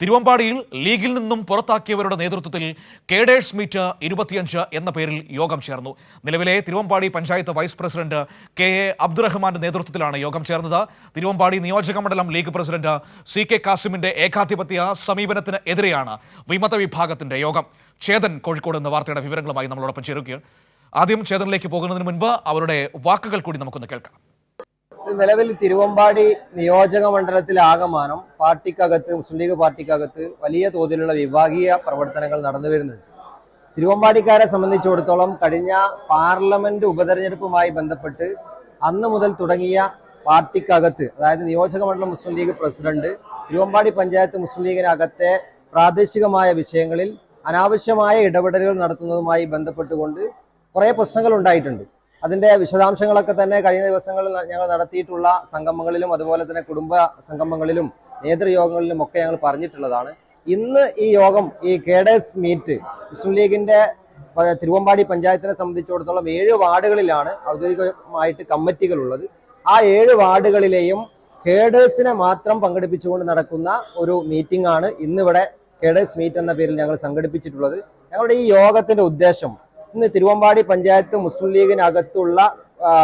തിരുവമ്പാടിയിൽ ലീഗിൽ നിന്നും പുറത്താക്കിയവരുടെ നേതൃത്വത്തിൽ കേഡേഴ്സ് മീറ്റ് ഇരുപത്തിയഞ്ച് എന്ന പേരിൽ യോഗം ചേർന്നു. നിലവിലെ Thiruvambadi panchayat vice president K A അബ്ദുറഹ്മാന്റെ നേതൃത്വത്തിലാണ് യോഗം ചേർന്നത്. തിരുവമ്പാടി നിയോജക മണ്ഡലം ലീഗ് പ്രസിഡന്റ് സി കെ കാസിമിന്റെ ഏകാധിപത്യ സമീപനത്തിന് എതിരെയാണ് വിമത വിഭാഗത്തിന്റെ യോഗം. ചേതൻ കോഴിക്കോട് എന്ന വാർത്തയുടെ വിവരങ്ങളുമായി നമ്മളോടൊപ്പം ചേരുകയാണ്. ആദ്യം ചേതനിലേക്ക് പോകുന്നതിന് മുൻപ് അവരുടെ വാക്കുകൾ കൂടി നമുക്കൊന്ന് കേൾക്കാം. നിലവിൽ തിരുവമ്പാടി നിയോജക മണ്ഡലത്തിൽ ആകമാനം പാർട്ടിക്കകത്ത് മുസ്ലിം ലീഗ് പാർട്ടിക്കകത്ത് വലിയ തോതിലുള്ള വിഭാഗീയ പ്രവർത്തനങ്ങൾ നടന്നു വരുന്നുണ്ട്. തിരുവമ്പാടിക്കാരെ സംബന്ധിച്ചിടത്തോളം കഴിഞ്ഞ പാർലമെന്റ് ഉപതെരഞ്ഞെടുപ്പുമായി ബന്ധപ്പെട്ട് അന്ന് മുതൽ തുടങ്ങിയ പാർട്ടിക്കകത്ത് അതായത് നിയോജക മണ്ഡലം മുസ്ലിം ലീഗ് പ്രസിഡന്റ് തിരുവമ്പാടി പഞ്ചായത്ത് മുസ്ലിം ലീഗിനകത്തെ പ്രാദേശികമായ വിഷയങ്ങളിൽ അനാവശ്യമായ ഇടപെടലുകൾ നടത്തുന്നതുമായി ബന്ധപ്പെട്ടുകൊണ്ട് കുറേ പ്രശ്നങ്ങൾ ഉണ്ടായിട്ടുണ്ട്. അതിന്റെ വിശദാംശങ്ങളൊക്കെ തന്നെ കഴിഞ്ഞ ദിവസങ്ങളിൽ ഞങ്ങൾ നടത്തിയിട്ടുള്ള സംഗമങ്ങളിലും അതുപോലെ തന്നെ കുടുംബ സംഗമങ്ങളിലും നേതൃയോഗങ്ങളിലും ഒക്കെ ഞങ്ങൾ പറഞ്ഞിട്ടുള്ളതാണ്. ഇന്ന് ഈ യോഗം ഈ കേഡേഴ്സ് മീറ്റ് മുസ്ലിം ലീഗിന്റെ തിരുവമ്പാടി പഞ്ചായത്തിനെ സംബന്ധിച്ചിടത്തോളം ഏഴ് വാർഡുകളിലാണ് ഔദ്യോഗികമായിട്ട് കമ്മിറ്റികൾ ഉള്ളത് ആ ഏഴ് വാർഡുകളിലെയും കേഡേഴ്സിനെ മാത്രം പങ്കെടുപ്പിച്ചുകൊണ്ട് നടക്കുന്ന ഒരു മീറ്റിംഗ് ആണ് ഇന്നിവിടെ കേഡേഴ്സ് മീറ്റ് എന്ന പേരിൽ ഞങ്ങൾ സംഘടിപ്പിച്ചിട്ടുള്ളത്. ഞങ്ങളുടെ ഈ യോഗത്തിന്റെ ഉദ്ദേശം ഇന്ന് തിരുവമ്പാടി പഞ്ചായത്ത് മുസ്ലിം ലീഗിനകത്തുള്ള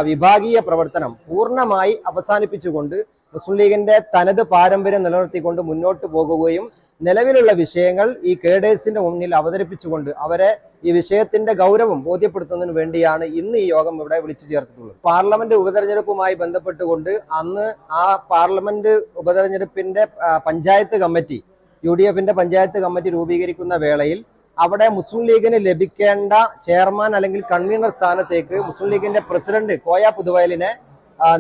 വിഭാഗീയ പ്രവർത്തനം പൂർണമായി അവസാനിപ്പിച്ചുകൊണ്ട് മുസ്ലിം ലീഗിന്റെ തനത് പാരമ്പര്യം നിലനിർത്തിക്കൊണ്ട് മുന്നോട്ട് പോകുകയും നിലവിലുള്ള വിഷയങ്ങൾ ഈ കേഡേഴ്സിന്റെ മുന്നിൽ അവതരിപ്പിച്ചുകൊണ്ട് അവരെ ഈ വിഷയത്തിന്റെ ഗൗരവം ബോധ്യപ്പെടുത്തുന്നതിന് വേണ്ടിയാണ് ഇന്ന് ഈ യോഗം ഇവിടെ വിളിച്ചു ചേർത്തിട്ടുള്ളത്. പാർലമെന്റ് ഉപതെരഞ്ഞെടുപ്പുമായി ബന്ധപ്പെട്ടുകൊണ്ട് അന്ന് ആ parliament ഉപതെരഞ്ഞെടുപ്പിന്റെ panchayat committee U panchayat committee രൂപീകരിക്കുന്ന വേളയിൽ അവിടെ മുസ്ലിം ലീഗിന് ലഭിക്കേണ്ട ചെയർമാൻ അല്ലെങ്കിൽ കൺവീനർ സ്ഥാനത്തേക്ക് മുസ്ലിം ലീഗിന്റെ പ്രസിഡന്റ് കോയ പുതുവയലിനെ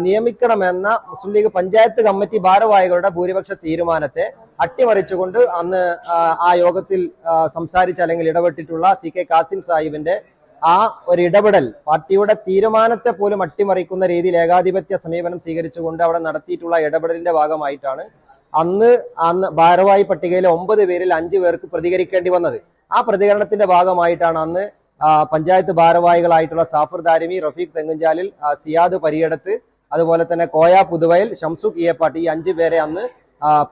നിയമിക്കണമെന്ന മുസ്ലിം ലീഗ് പഞ്ചായത്ത് കമ്മിറ്റി ഭാരവാഹികളുടെ ഭൂരിപക്ഷ തീരുമാനത്തെ അട്ടിമറിച്ചുകൊണ്ട് അന്ന് ആ, യോഗത്തിൽ സംസാരിച്ച അല്ലെങ്കിൽ ഇടപെട്ടിട്ടുള്ള സി കെ കാസിം സാഹിബിന്റെ ആ ഒരു ഇടപെടൽ പാർട്ടിയുടെ തീരുമാനത്തെ പോലും അട്ടിമറിക്കുന്ന രീതിയിൽ ഏകാധിപത്യ സമീപനം സ്വീകരിച്ചുകൊണ്ട് അവിടെ നടത്തിയിട്ടുള്ള ഇടപെടലിന്റെ ഭാഗമായിട്ടാണ് അന്ന് അന്ന് ഭാരവാഹി പട്ടികയിലെ ഒമ്പത് പേരിൽ അഞ്ചു പേർക്ക് പ്രതികരിക്കേണ്ടി വന്നത്. ആ പ്രതികരണത്തിന്റെ ഭാഗമായിട്ടാണ് അന്ന് പഞ്ചായത്ത് ഭാരവാഹികളായിട്ടുള്ള സാഫർ ദാരിമി റഫീഖ് തെങ്ങുംചാലിൽ സിയാദ് പരിയടത്ത് അതുപോലെ തന്നെ കോയ പുതുവയൽ ഷംസു കിയപ്പാട്ട് ഈ അഞ്ചു പേരെ അന്ന്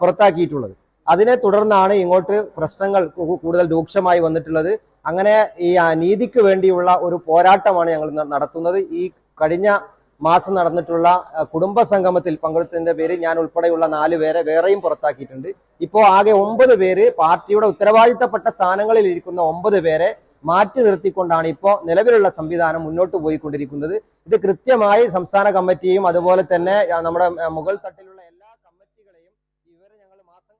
പുറത്താക്കിയിട്ടുള്ളത്. അതിനെ തുടർന്നാണ് ഇങ്ങോട്ട് പ്രശ്നങ്ങൾ കൂടുതൽ രൂക്ഷമായി വന്നിട്ടുള്ളത്. അങ്ങനെ ഈ നീതിക്ക് വേണ്ടിയുള്ള ഒരു പോരാട്ടമാണ് ഞങ്ങൾ നടത്തുന്നത്. ഈ കഴിഞ്ഞ മാസം നടന്നിട്ടുള്ള കുടുംബ സംഗമത്തിൽ പങ്കെടുത്തതിന്റെ പേര് ഞാൻ ഉൾപ്പെടെയുള്ള നാല് പേരെ വേറെയും പുറത്താക്കിയിട്ടുണ്ട്. ഇപ്പോൾ ആകെ ഒമ്പത് പേര് പാർട്ടിയുടെ ഉത്തരവാദിത്തപ്പെട്ട സ്ഥാനങ്ങളിൽ ഇരിക്കുന്ന ഒമ്പത് പേരെ മാറ്റി നിർത്തിക്കൊണ്ടാണ് ഇപ്പോൾ നിലവിലുള്ള സംവിധാനം മുന്നോട്ട് പോയിക്കൊണ്ടിരിക്കുന്നത്. ഇത് കൃത്യമായി സംസ്ഥാന കമ്മിറ്റിയും അതുപോലെ തന്നെ നമ്മുടെ മുകൾ തട്ടിലുള്ള എല്ലാ കമ്മിറ്റികളെയും ഇവർ ഞങ്ങൾ മാസം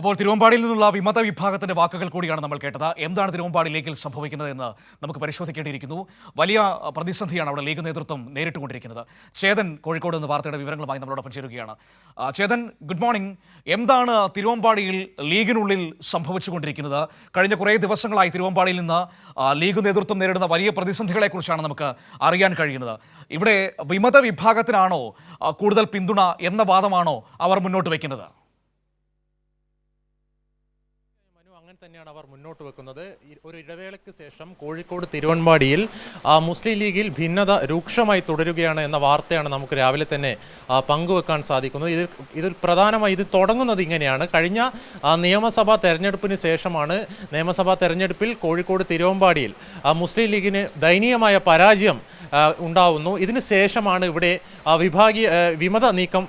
അപ്പോൾ തിരുവമ്പാടിയിൽ നിന്നുള്ള വിമത വിഭാഗത്തിന്റെ വാക്കുകൾ കൂടിയാണ് നമ്മൾ കേട്ടത്. എന്താണ് തിരുവമ്പാടി സംഭവിക്കുന്നത് എന്ന് നമുക്ക് പരിശോധിക്കേണ്ടിയിരിക്കുന്നു. വലിയ പ്രതിസന്ധിയാണ് അവിടെ ലീഗ് നേതൃത്വം നേരിട്ടുകൊണ്ടിരിക്കുന്നത്. ചേതൻ കോഴിക്കോട് നിന്ന് വാർത്തയുടെ വിവരങ്ങളുമായി നമ്മളോടൊപ്പം ചേരുകയാണ്. ചേതൻ ഗുഡ് മോർണിംഗ് എന്താണ് തിരുവമ്പാടിയിൽ ലീഗിനുള്ളിൽ സംഭവിച്ചുകൊണ്ടിരിക്കുന്നത്? കഴിഞ്ഞ കുറേ ദിവസങ്ങളായി തിരുവമ്പാടിയിൽ നിന്ന് ലീഗ് നേതൃത്വം നേരിടുന്ന വലിയ പ്രതിസന്ധികളെക്കുറിച്ചാണ് നമുക്ക് അറിയാൻ കഴിയുന്നത്. ഇവിടെ വിമത വിഭാഗത്തിനാണോ കൂടുതൽ പിന്തുണ എന്ന വാദമാണോ അവർ മുന്നോട്ട് വയ്ക്കുന്നത്? തന്നെയാണ് അവർ മുന്നോട്ട് വെക്കുന്നത്. ഒരു ഇടവേളയ്ക്ക് ശേഷം കോഴിക്കോട് തിരുവൻപാടിയിൽ മുസ്ലിം ലീഗിൽ ഭിന്നത രൂക്ഷമായി തുടരുകയാണ് എന്ന വാർത്തയാണ് നമുക്ക് രാവിലെ തന്നെ പങ്കുവെക്കാൻ സാധിക്കുന്നത്. ഇതിൽ ഇതിൽ പ്രധാനമായി ഇത് തുടങ്ങുന്നത് ഇങ്ങനെയാണ്. കഴിഞ്ഞ നിയമസഭാ തെരഞ്ഞെടുപ്പിന് ശേഷമാണ് നിയമസഭാ തെരഞ്ഞെടുപ്പിൽ കോഴിക്കോട് തിരുവമ്പാടിയിൽ മുസ്ലിം ലീഗിന് ദയനീയമായ പരാജയം ഉണ്ടാവുന്നു. ഇതിന് ശേഷമാണ് ഇവിടെ വിഭാഗീയ വിമത നീക്കം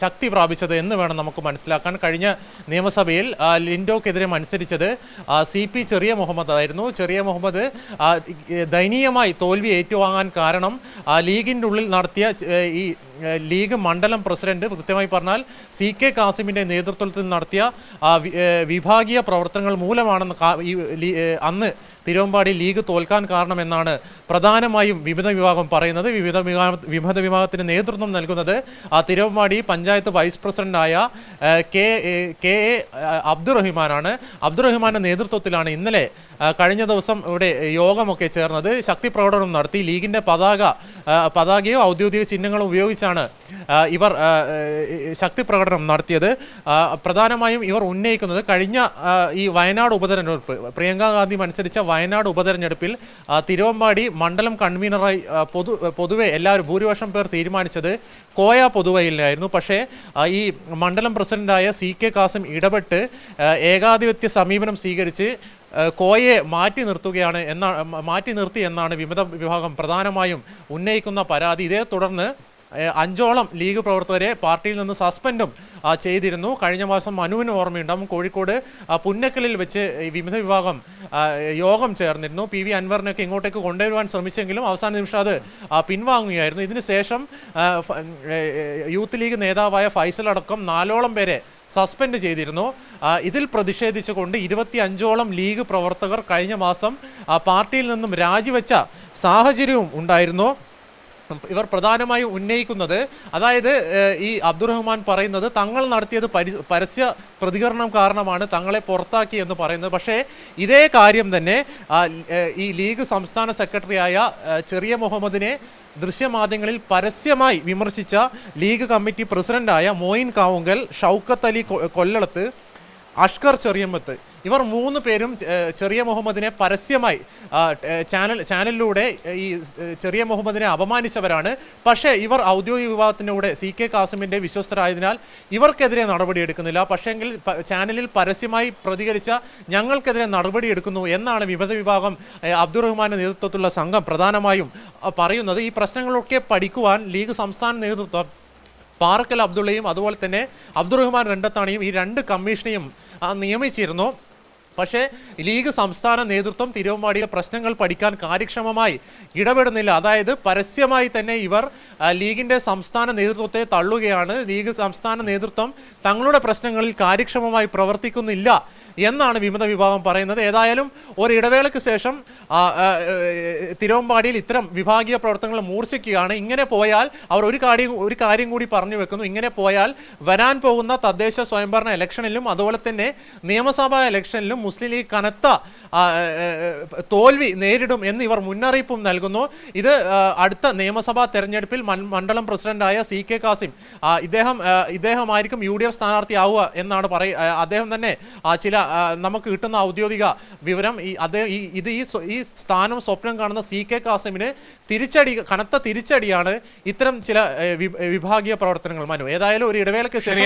ശക്തി പ്രാപിച്ചത് എന്ന് വേണം നമുക്ക് മനസ്സിലാക്കാൻ. കഴിഞ്ഞ നിയമസഭയിൽ ലിൻഡോക്കെതിരെ മത്സരിച്ചത് സി പി ചെറിയ മുഹമ്മദ് ആയിരുന്നു. ചെറിയ മുഹമ്മദ് ദയനീയമായി തോൽവി ഏറ്റുവാങ്ങാൻ കാരണം ലീഗിന്റെ ഉള്ളിൽ നടത്തിയ ഈ ലീഗ് മണ്ഡലം പ്രസിഡന്റ് കൃത്യമായി പറഞ്ഞാൽ സി കെ കാസിമിന്റെ നേതൃത്വത്തിൽ നടത്തിയ വിഭാഗീയ പ്രവർത്തനങ്ങൾ മൂലമാണെന്ന് അന്ന് തിരുവമ്പാടി ലീഗ് തോൽക്കാൻ കാരണമെന്നാണ് പ്രധാനമായും വിവിധ വിഭാഗം പറയുന്നത്. വിവിധ വിമത വിഭാഗത്തിന് നേതൃത്വം നൽകുന്നത് തിരുവമ്പാടി പഞ്ചായത്ത് വൈസ് പ്രസിഡന്റായ കെ കെ എ അബ്ദുറഹിമാനാണ്. അബ്ദുറഹിമാന്റെ നേതൃത്വത്തിലാണ് ഇന്നലെ കഴിഞ്ഞ ദിവസം ഇവിടെ യോഗമൊക്കെ ചേർന്നത്. ശക്തി പ്രകടനം നടത്തി. ലീഗിന്റെ പതാക പതാകയോ ഔദ്യോഗിക ചിഹ്നങ്ങളോ ഉപയോഗിച്ചാണ് തരത്തിലാണ് ഇവർ ശക്തി പ്രകടനം നടത്തിയത്. പ്രധാനമായും ഇവർ ഉന്നയിക്കുന്നത് കഴിഞ്ഞ ഈ വയനാട് ഉപതെരഞ്ഞെടുപ്പ് പ്രിയങ്ക ഗാന്ധി മത്സരിച്ച വയനാട് ഉപതെരഞ്ഞെടുപ്പിൽ തിരുവമ്പാടി മണ്ഡലം കൺവീനറായി പൊതു പൊതുവെ എല്ലാവരും ഭൂരിപക്ഷം പേർ തീരുമാനിച്ചത് കോയ പൊതുവയിലായിരുന്നു പക്ഷേ ഈ മണ്ഡലം പ്രസിഡന്റായ സി കെ കാസിം ഇടപെട്ട് ഏകാധിപത്യ സമീപനം സ്വീകരിച്ച് കോയെ മാറ്റി നിർത്തുകയാണ് എന്നാണ് മാറ്റി നിർത്തി എന്നാണ് വിമത വിഭാഗം പ്രധാനമായും ഉന്നയിക്കുന്ന പരാതി. ഇതേ തുടർന്ന് അഞ്ചോളം ലീഗ് പ്രവർത്തകരെ പാർട്ടിയിൽ നിന്ന് സസ്പെൻഡും ചെയ്തിരുന്നു. കഴിഞ്ഞ മാസം മനുവിന് ഓർമ്മയുണ്ടാവും കോഴിക്കോട് പുന്നക്കലിൽ വെച്ച് വിമത വിഭാഗം യോഗം ചേർന്നിരുന്നു. പി വി അൻവറിനൊക്കെ ഇങ്ങോട്ടേക്ക് കൊണ്ടുവരുവാൻ ശ്രമിച്ചെങ്കിലും അവസാന നിമിഷം അത് പിൻവാങ്ങുകയായിരുന്നു. ഇതിനുശേഷം യൂത്ത് ലീഗ് നേതാവായ ഫൈസൽ അടക്കം നാലോളം പേരെ സസ്പെൻഡ് ചെയ്തിരുന്നു. ഇതിൽ പ്രതിഷേധിച്ചുകൊണ്ട് ഇരുപത്തി അഞ്ചോളം ലീഗ് പ്രവർത്തകർ കഴിഞ്ഞ മാസം പാർട്ടിയിൽ നിന്നും രാജിവെച്ച സാഹചര്യവും ഉണ്ടായിരുന്നു. ഇവർ പ്രധാനമായും ഉന്നയിക്കുന്നത് അതായത് ഈ അബ്ദുറഹ്മാൻ പറയുന്നത് തങ്ങൾ നടത്തിയത് പരി പരസ്യ പ്രതികരണം കാരണമാണ് തങ്ങളെ പുറത്താക്കി എന്ന് പറയുന്നത്. പക്ഷേ ഇതേ കാര്യം തന്നെ ഈ ലീഗ് സംസ്ഥാന സെക്രട്ടറിയായ ചെറിയ മുഹമ്മദിനെ ദൃശ്യമാധ്യമങ്ങളിൽ പരസ്യമായി വിമർശിച്ച ലീഗ് കമ്മിറ്റി പ്രസിഡന്റായ മോയിൻ കാവുങ്കൽ ഷൗക്കത്ത് അലി കൊല്ലളത്ത് അഷ്കർ ചെറിയമ്മത്ത്. ഇവർ മൂന്ന് പേരും ചെറിയ മുഹമ്മദിനെ പരസ്യമായി ചാനൽ ചാനലിലൂടെ ഈ ചെറിയ മുഹമ്മദിനെ അപമാനിച്ചവരാണ്. പക്ഷേ ഇവർ ഔദ്യോഗിക വിഭാഗത്തിന്റെ സി കെ കാസിമിന്റെ വിശ്വസ്തരായതിനാൽ ഇവർക്കെതിരെ നടപടിയെടുക്കുന്നില്ല. പക്ഷേങ്കിൽ ചാനലിൽ പരസ്യമായി പ്രതികരിച്ച ഞങ്ങൾക്കെതിരെ നടപടിയെടുക്കുന്നു എന്നാണ് വിമത വിഭാഗം അബ്ദുറഹ്മാന്റെ നേതൃത്വത്തിലുള്ള സംഘം പ്രധാനമായും പറയുന്നത്. ഈ പ്രശ്നങ്ങളൊക്കെ പഠിക്കുവാൻ ലീഗ് സംസ്ഥാന നേതൃത്വം പാറക്കൽ അബ്ദുള്ളയും അതുപോലെ തന്നെ അബ്ദുറഹ്മാൻ രണ്ടത്താണിയും ഈ രണ്ട് കമ്മീഷനെയും നിയമിച്ചിരുന്നു. പക്ഷേ ലീഗ് സംസ്ഥാന നേതൃത്വം തിരുവമ്പാടിയിലെ പ്രശ്നങ്ങൾ പഠിക്കാൻ കാര്യക്ഷമമായി ഇടപെടുന്നില്ല. അതായത് പരസ്യമായി തന്നെ ഇവർ ലീഗിന്റെ സംസ്ഥാന നേതൃത്വത്തെ തള്ളുകയാണ്. ലീഗ് സംസ്ഥാന നേതൃത്വം തങ്ങളുടെ പ്രശ്നങ്ങളിൽ കാര്യക്ഷമമായി പ്രവർത്തിക്കുന്നില്ല എന്നാണ് വിമത വിഭാഗം പറയുന്നത്. ഏതായാലും ഒരു ഇടവേളയ്ക്ക് ശേഷം തിരുവമ്പാടിയിൽ ഇത്തരം വിഭാഗീയ പ്രവർത്തനങ്ങൾ മൂർച്ഛിക്കുകയാണ്. ഇങ്ങനെ പോയാൽ അവർ ഒരു കാര്യം ഒരു കാര്യം കൂടി പറഞ്ഞു വെക്കുന്നു. ഇങ്ങനെ പോയാൽ വരാൻ പോകുന്ന തദ്ദേശ സ്വയംഭരണ ഇലക്ഷനിലും അതുപോലെ തന്നെ നിയമസഭാ ഇലക്ഷനിലും മുസ്ലിം ലീഗ് കനത്ത തോൽവി നേരിടും എന്ന് ഇവർ മുന്നറിയിപ്പും നൽകുന്നു. ഇത് അടുത്ത നിയമസഭാ തെരഞ്ഞെടുപ്പിൽ മണ്ഡലം പ്രസിഡന്റായ സി കെ കാസിം ഇദ്ദേഹം ഇദ്ദേഹമായിരിക്കും യു ഡി എഫ് സ്ഥാനാർത്ഥിയാവുക എന്നാണ് പറയ അദ്ദേഹം തന്നെ ചില നമുക്ക് കിട്ടുന്ന ഔദ്യോഗിക വിവരം ഈ അദ്ദേഹം ഈ ഇത് ഈ സ്ഥാനം സ്വപ്നം കാണുന്ന സി കെ കാസിമിന് തിരിച്ചടി കനത്ത തിരിച്ചടിയാണ് ഇത്തരം ചില വിഭാഗീയ പ്രവർത്തനങ്ങൾ. മനു ഏതായാലും ഒരു ഇടവേളയ്ക്ക് ശേഷം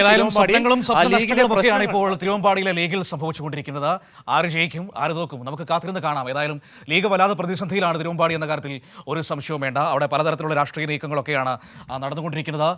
ഇപ്പോൾ തിരുവമ്പാടിയിലെ ലീഗിൽ സംഭവിച്ചുകൊണ്ടിരിക്കുന്നത്. ആര് ജയിക്കും ആര് തോക്കും? നമുക്ക് കാത്തിരുന്ന് കാണാം. ഏതായാലും ലീഗ് വല്ലാതെ പ്രതിസന്ധിയിലാണ് തിരുവമ്പാടി എന്ന കാര്യത്തിൽ ഒരു സംശയവും വേണ്ട. അവിടെ പലതരത്തിലുള്ള രാഷ്ട്രീയ നീക്കങ്ങളൊക്കെയാണ് നടന്നുകൊണ്ടിരിക്കുന്നത്.